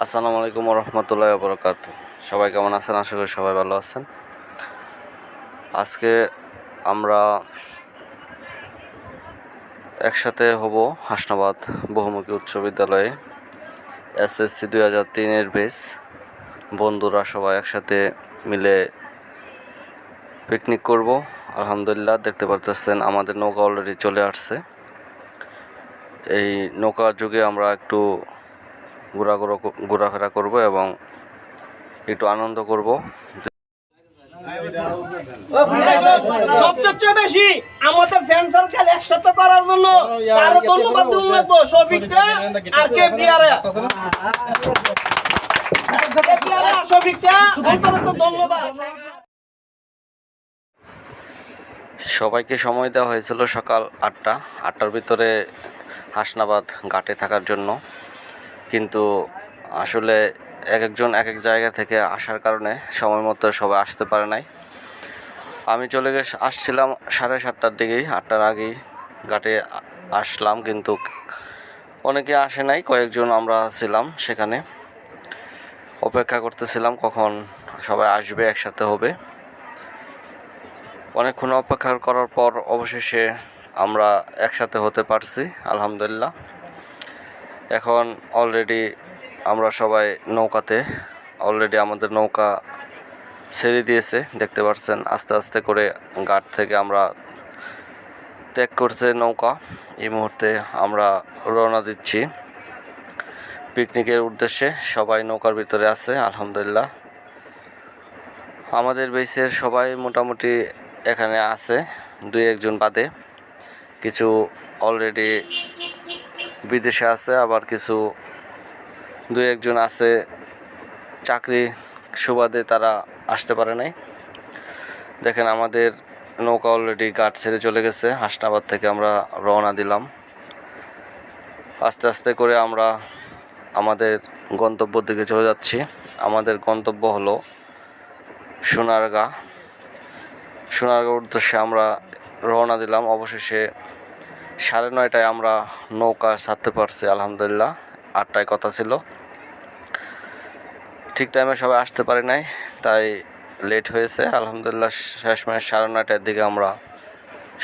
আসসালামু আলাইকুম রহমতুল্লাহ বরকাত সবাই কেমন আছেন? আশা করি সবাই ভালো আছেন। আজকে আমরা একসাথে হব হাসনাবাদ বহুমুখী উচ্চ বিদ্যালয়ে। এসএসসি দুই হাজার তিনের বেস। বন্ধুরা সবাই একসাথে মিলে পিকনিক করব। আলহামদুলিল্লাহ, দেখতে পারতেছেন আমাদের নৌকা অলরেডি চলে আসছে। এই নৌকা যুগে আমরা একটু ঘোরাঘুরো ঘোরাফেরা করব এবং একটু আনন্দ করব। সবচেয়ে বেশি আমাদের ফ্যান সার্কেল একসাথে করার জন্য আরও ধন্যবাদ দিতে লাগবো শফিকটা আর কে প্রিয়ারে শফিকটা অন্তত ধন্যবাদ। সবাইকে সময় দেওয়া হয়েছিল সকাল আটটা আটটার ভিতরে হাসনাবাদ ঘাটে থাকার জন্য। কিন্তু আসলে এক একজন এক এক জায়গা থেকে আসার কারণে সময় মতো সবাই আসতে পারে নাই। আমি চলে গেছ আসছিলাম সাড়ে সাতটার দিকেই, আটটার আগেই ঘাটে আসলাম কিন্তু অনেকে আসে নাই, কয়েকজন আমরা ছিলাম সেখানে। অপেক্ষা করতেছিলাম কখন সবাই আসবে, একসাথে হবে। অনেকক্ষণ অপেক্ষা করার পর অবশেষে আমরা একসাথে হতে পারছি, আলহামদুলিল্লাহ। এখন অলরেডি আমরা সবাই নৌকাতে অলরেডি আমাদের নৌকা ছেড়ে দিয়েছে, দেখতে পাচ্ছেন, আস্তে আস্তে করে ঘাট থেকে আমরা ত্যাগ করছে নৌকা। এই মুহূর্তে আমরা রওনা দিচ্ছি পিকনিকের উদ্দেশ্যে, সবাই নৌকার ভিতরে আছে, আলহামদুলিল্লাহ। আমাদের বেসের সবাই মোটামুটি এখানে আছে, দুই একজন বাদে। কিছু অলরেডি বিদেশে আছে, আবার কিছু দুই একজন আছে, চাকরি সুবাদে তারা আসতে পারে নাই। দেখেন আমাদের নৌকা অলরেডি ঘাট ছেড়ে চলে গেছে, হাসনাবাদ থেকে আমরা রওনা দিলাম। আস্তে আস্তে করে আমরা আমাদের গন্তব্যর দিকে চলে যাচ্ছি। আমাদের গন্তব্য হলো সোনারগাঁ। সোনারগাঁ উদ্দেশ্যে আমরা রওনা দিলাম, অবশেষে সাড়ে নয়টায় আমরা নৌকা ছাড়তে পারছি, আলহামদুলিল্লাহ। আটটায় কথা ছিল। ঠিক টাইমে সবাই আসতে পারে নাই, তাই লেট হয়েছে। আলহামদুলিল্লাহ শেষমেশ সাড়ে নয়টার দিকে আমরা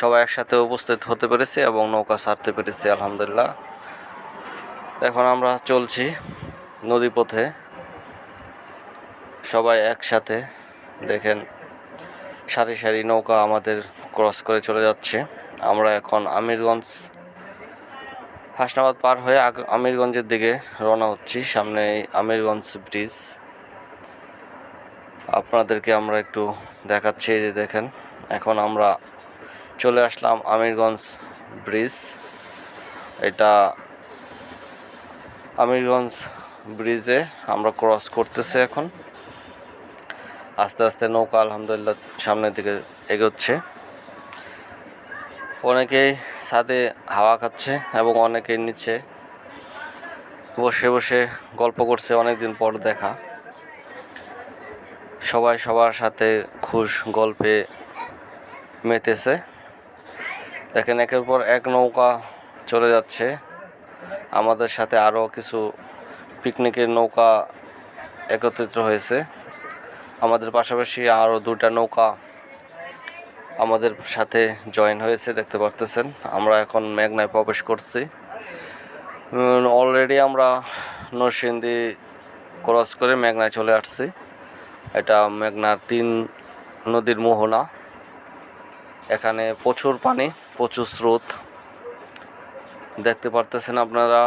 সবাই একসাথে উপস্থিত হতে পেরেছি এবং নৌকা ছাড়তে পেরেছি, আলহামদুলিল্লাহ। এখন আমরা চলছি নদীপথে। সবাই একসাথে দেখেন, সারি সারি নৌকা আমাদের ক্রস করে চলে যাচ্ছে। আমরা এখন আমিরগঞ্জ, হাসনাবাদ পার হয়ে আমিরগঞ্জের দিকে রওনা হচ্ছি সামনে আমিরগঞ্জ ব্রিজ আপনাদেরকে আমরা একটু দেখাচ্ছি যে দেখেন, এখন আমরা চলে আসলাম আমিরগঞ্জ ব্রিজ এটা আমিরগঞ্জ ব্রিজে আমরা ক্রস করতেছি এখন। আস্তে আস্তে নৌকা আলহামদুলিল্লাহ সামনের দিকে এগোচ্ছে। অনেকেই ছাদে হাওয়া খাচ্ছে এবং অনেকেই নিচে বসে বসে গল্প করছে অনেক দিন পর দেখা। সবাই সবার সাথে খুশ গল্পে মেতেছে। দেখেন, একের পর এক নৌকা চলে যাচ্ছে। আমাদের সাথে আরও কিছু পিকনিকের নৌকা একত্রিত হয়েছে। আমাদের পাশাপাশি আরও দুটা নৌকা আমাদের সাথে জয়েন হয়েছে, দেখতে পারতেছেন। আমরা এখন মেঘনায় প্রবেশ করছি। অলরেডি আমরা নরসিংদী ক্রস করে মেঘনায় চলে আসছি। এটা মেঘনার তিন নদীর মোহনা। এখানে প্রচুর পানি, প্রচুর স্রোত। দেখতে পারতেছেন আপনারা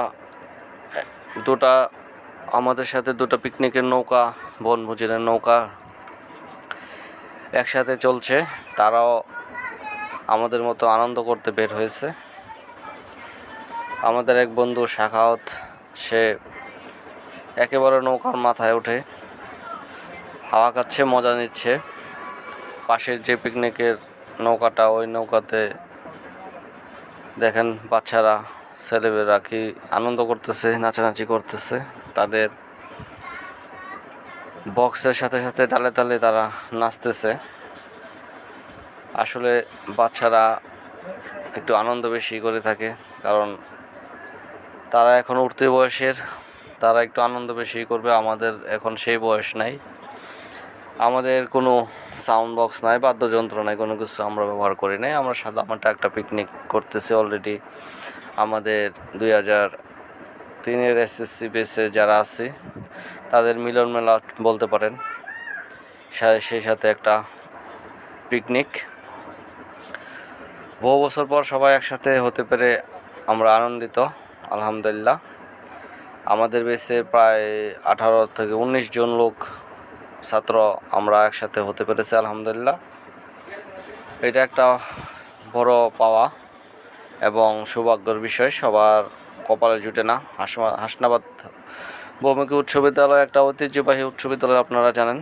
দুটা আমাদের সাথে দুটো পিকনিকের নৌকা, বনভোজনের নৌকা। একসাথে চলছে। তারাও আমাদের মতো আনন্দ করতে বের হয়েছে। আমাদের এক বন্ধু শাখাওত, সে একেবারে নৌকার মাথায় উঠে হাওয়া খাচ্ছে, মজা নিচ্ছে। পাশের যে পিকনিকের নৌকাটা, ওই নৌকাতে দেখেন বাচ্চারা, ছেলেমেয়েরা কি আনন্দ করতেছে, নাচানাচি করতেছে। তাদের বক্সের সাথে সাথে তালে তালে তারা নাচতেছে। আসলে বাচ্চারা একটু আনন্দ বেশি করে থাকে, কারণ তারা এখন উঠতে বয়সের, তারা একটু আনন্দ বেশি করবে, আমাদের এখন সেই বয়স নাই। আমাদের কোনো সাউন্ড বক্স নাই, বাদ্যযন্ত্র নাই, কোনো কিছু আমরা ব্যবহার করি নাই। আমরা সাদা একটা পিকনিক করতেছি অলরেডি আমাদের দুই হাজার তিনের এসএসসি বেসে যারা আছে, তাদের মিলন মেলা বলতে পারেন। সেই সাথে একটা পিকনিক বহু বছর পর সবাই একসাথে হতে পেরে আমরা আনন্দিত, আলহামদুলিল্লাহ। আমাদের বেসে প্রায় আঠারো থেকে উনিশ জন লোক, ছাত্র আমরা একসাথে হতে পেরেছি, আলহামদুলিল্লাহ। এটা একটা বড় পাওয়া এবং সৌভাগ্যের বিষয়, সবার কপালে জুটে না। হাসনাবাদ বহুমুখী উচ্চ বিদ্যালয় একটা ঐতিহ্যবাহী উচ্চ বিদ্যালয়, আপনারা জানেন।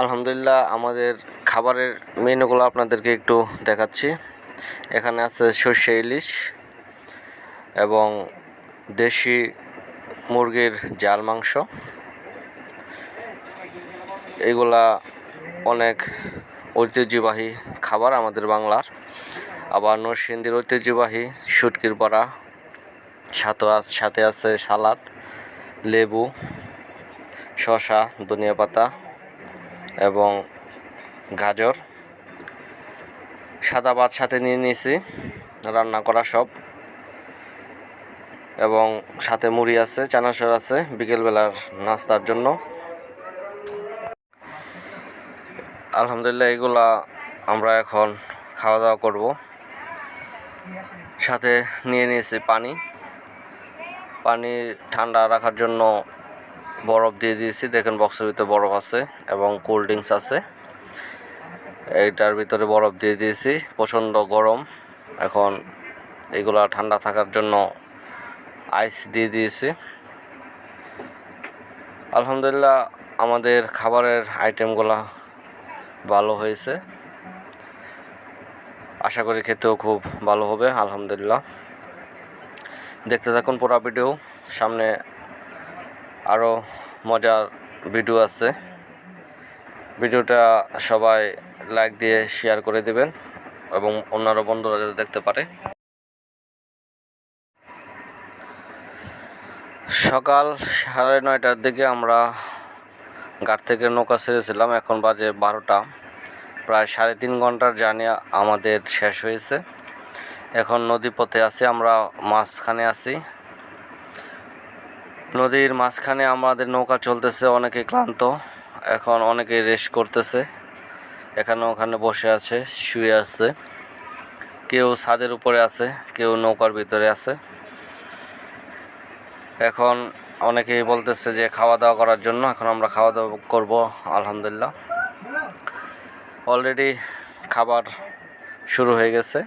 আলহামদুলিল্লাহ, আমাদের খাবারের মেনুগুলো আপনাদেরকে একটু দেখাচ্ছি। এখানে আছে সর্ষে ইলিশ এবং দেশি মুরগির জাল মাংস। এগুলা অনেক ঐতিহ্যবাহী খাবার আমাদের বাংলার। আবার নরসিংদীর ঐতিহ্যবাহী শুটকির বড়া, সাথে সাথে আছে সালাদ, লেবু, শসা, ধনিয়া পাতা এবং গাজর। সাদা ভাত সাথে নিয়ে নিয়েছি, রান্না করা সব। এবং সাথে মুড়ি আছে, চানাচুর আছে, বিকেলবেলার নাস্তার জন্য। আলহামদুলিল্লাহ, এগুলা আমরা এখন খাওয়া দাওয়া করব। সাথে নিয়ে নিয়েছি পানি। পানি ঠান্ডা রাখার জন্য বরফ দিয়ে দিয়েছি। দেখেন বক্সের ভিতরে বরফ আছে এবং কোল্ড ড্রিঙ্কস আছে। এইটার ভিতরে বরফ দিয়ে দিয়েছি। প্রচণ্ড গরম। এখন এগুলা ঠান্ডা থাকার জন্য আইস দিয়ে দিয়েছি। আলহামদুলিল্লাহ, আমাদের খাবারের আইটেমগুলা ভালো হয়েছে। আশা করি খেতেও খুব ভালো হবে, আলহামদুলিল্লাহ। দেখতে থাকুন পুরো ভিডিও, সামনে আরও মজার ভিডিও আছে। ভিডিওটা সবাই লাইক দিয়ে শেয়ার করে দেবেন এবং অন্যান্য বন্ধুরা যাতে দেখতে পারে। সকাল সাড়ে নয়টার দিকে আমরা ঘাট থেকে নৌকা ছেড়েছিলাম, এখন বাজে বারোটা। প্রায় সাড়ে তিন ঘণ্টার জার্নি আমাদের শেষ হয়েছে। এখন নদী পথে আছি, আমরা মাঝখানে আছি। নদীর মাঝখানে আমাদের নৌকা চলতেছে, অনেকে ক্লান্ত, এখন অনেকে রেস্ট করতেছে। এখানে ওখানে বসে আছে, শুয়ে আছে। কেউ ছাদের উপরে আছে, কেউ নৌকার ভিতরে আছে। এখন অনেকেই বলতেছে যে খাওয়া দাওয়া করার জন্য, এখন আমরা খাওয়া দাওয়া করব, আলহামদুলিল্লাহ। অলরেডি খাবার শুরু হয়ে গেছে।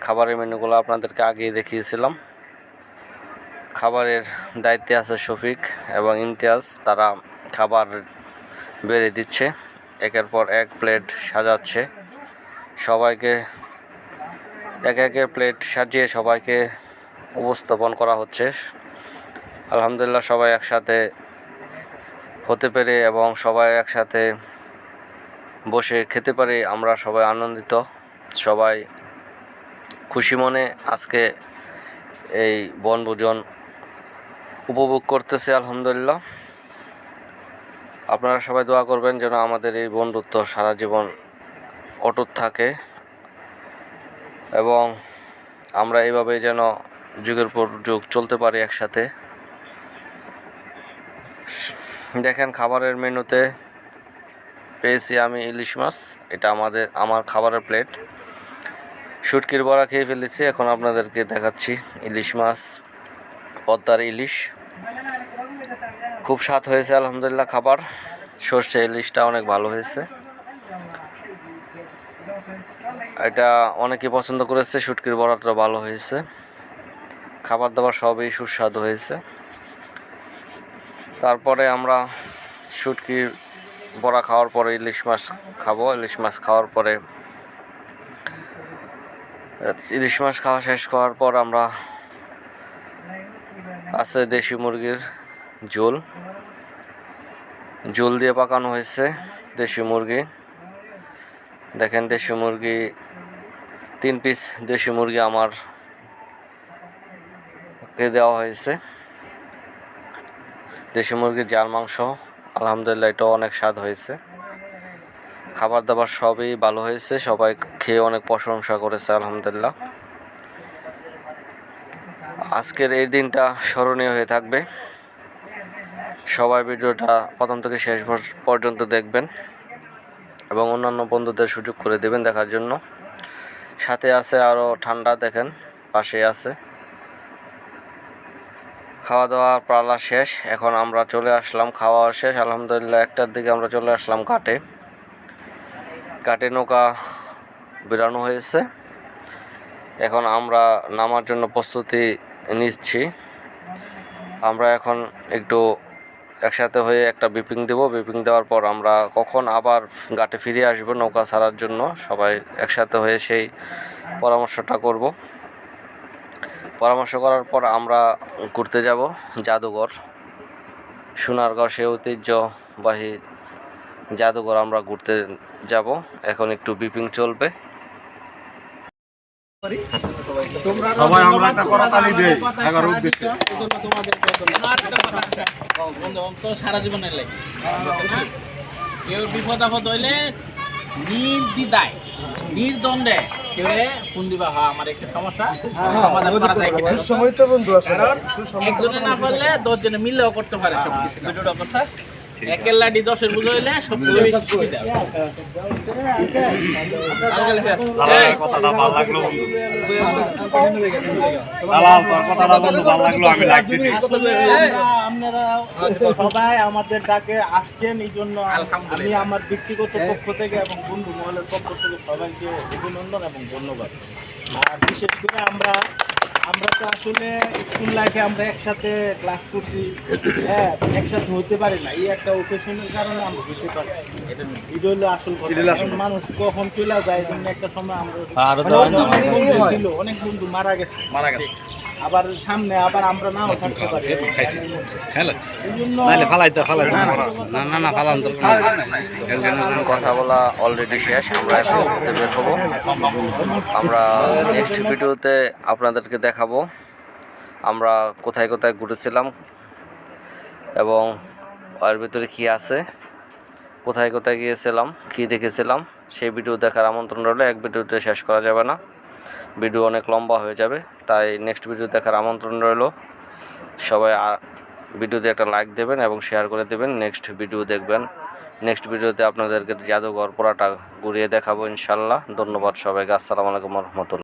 খাবারের মেনুগুলো আপনাদেরকে আগেই দেখিয়েছিলাম। খাবারের দায়িত্বে আছে শফিক এবং ইমতিয়াজ, তারা খাবার বেড়ে দিচ্ছে। একের পর এক প্লেট সাজাচ্ছে। সবাইকে, এক একের প্লেট সাজিয়ে সবাইকে উপস্থাপন করা হচ্ছে। আলহামদুলিল্লাহ সবাই একসাথে হতে পেরে এবং সবাই একসাথে বসে খেতে পারে, আমরা সবাই আনন্দিত। সবাই খুশি মনে আজকে এই বনভোজন উপভোগ করতেছে, আলহামদুলিল্লাহ। আপনারা সবাই দোয়া করবেন যেন আমাদের এই বন্ধুত্ব সারা জীবন অটুট থাকে এবং আমরা এইভাবে যেন যুগের পর যুগ চলতে পারি একসাথে। দেখেন খাবারের মেনুতে পেয়েছি আমি ইলিশ মাছ। এটা আমাদের, আমার খাবারের প্লেট। শুটকির বড়া খেয়ে ফেলেছি, এখন আপনাদেরকে দেখাচ্ছি ইলিশ মাছ, পদ্মার ইলিশ। খুব স্বাদ হয়েছে, আলহামদুলিল্লাহ, খাবার। সর্ষে ইলিশটা অনেক ভালো হয়েছে। এটা অনেকে পছন্দ করেছে, শুটকির বড়াটা ভালো হয়েছে। খাবার দাবার সবই সুস্বাদু হয়েছে। তারপরে আমরা শুটকির বড়া খাওয়ার পরে ইলিশ মাছ খাব। ইলিশ মাছ খাওয়ার পরে, ইলিশ মাছ খাওয়া শেষ করার পর আমরা আছে দেশি মুরগির ঝোল। ঝোল দিয়ে পাকানো হয়েছে দেশি মুরগি। দেখেন দেশি মুরগি, তিন পিস দেশি মুরগি আমার দেওয়া হয়েছে। দেশি মুরগির জাল, মাংস, আলহামদুলিল্লাহ এটাও অনেক স্বাদ হয়েছে। খাবার দাবার সবই ভালো হয়েছে, সবাই খেয়ে অনেক প্রশংসা করেছে, আলহামদুলিল্লাহ। আজকের এই দিনটা স্মরণীয় হয়ে থাকবে। সবাই ভিডিওটা প্রথম থেকে শেষ পর্যন্ত দেখবেন এবং অন্যান্য বন্ধুদের সুযোগ করে দেবেন দেখার জন্য। সাথে আছে আরও ঠান্ডা, দেখেন পাশে আছে। খাওয়া দাওয়া পালা শেষ। এখন আমরা চলে আসলাম খাওয়া শেষ। আলহামদুলিল্লাহ একটার দিকে আমরা চলে আসলাম কাটে ঘাটে নৌকা বেরানো হয়েছে। এখন আমরা নামার জন্য প্রস্তুতি নিচ্ছি। আমরা এখন একটু একসাথে হয়ে একটা বিপিং দেব। বিপিং দেওয়ার পর আমরা কখন আবার ঘাটে ফিরে আসব নৌকা ছাড়ার জন্য। সবাই একসাথে হয়ে সেই পরামর্শটা করব। পরামর্শ করার পর আমরা ঘুরতে যাব জাদুঘর। সোনারগড় সে ঐতিহ্যবাহী জাদুঘর আমরা ঘুরতে যাব। এখন একটু বিপিং চলবে। সবাই আমরা একটা করতালি দেই এগারো উদ্দেশ্যে তো সারা জীবনের লাগে কেউ বিপদ আপদ হইলে নির্দিদায় নির্দ্বন্দ্বে কেউ ফোন দিবা হ্যাঁ আমার একটা সমস্যা সমাধান করা যায় কিনা? সময় তো বন্ধু কারণ একজনে না পারলে দশজনে মিললেও করতে পারে সব কিছু ভিডিওটা কথা একের লাডি দশের বুঝ হইলে সবচেয়ে বেশি সুবিধা। কথাটা ভালো লাগল বন্ধু। দালাল তোর কথাটা বন্ধু ভালো লাগল আমি লাগতেছি আপনারা সবাই আমাদের ডাকে আসছেন এই জন্য আমি আমার ব্যক্তিগত পক্ষ থেকে এবং বন্ধু মহলের পক্ষ থেকে সবাইকে অভিনন্দন এবং ধন্যবাদ। আর বিশেষ করে আমরা আমরা তো আসলে স্কুল লাইফে আমরা একসাথে ক্লাস করছি। হ্যাঁ একসাথে হতে পারি না। এই একটা ওকেশনের কারণে আমরা হতে পারি এটা হলো আসল কথা। মানুষ কখন চলে যায় একটা সময় আমরা অনেক বন্ধু ছিল অনেক বন্ধু মারা গেছে। মারা গেছে। আবার সামনে আবার আমরা নাও থাকতে পারি। জন্য ফালাইতে ফালাইতে। না না না পালন একজন একজন কথা বলা অলরেডি শেষ। আমরা এখন ঘুরতে বের হব। আমরা নেক্সট ভিডিওতে আপনাদেরকে দেখাবো। আমরা কোথায় কোথায় ঘুরেছিলাম এবং ওর ভিতরে কী আছে কোথায় কোথায় গিয়েছিলাম কী দেখেছিলাম সেই ভিডিও দেখার আমন্ত্রণ রইল। এক ভিডিওতে শেষ করা যাবে না। ভিডিও অনেক লম্বা হয়ে যাবে, তাই নেক্সট ভিডিও দেখার আমন্ত্রণ রইল। সবাই ভিডিওতে একটা লাইক দেবেন এবং শেয়ার করে দেবেন নেক্সট ভিডিও দেখবেন। নেক্সট ভিডিওতে আপনাদেরকে জাদুঘর পোড়াটা ঘুরিয়ে দেখাবো ইনশাল্লাহ। ধন্যবাদ সবাইকে, আসসালামু আলাইকুম রহমতুল্লাহ।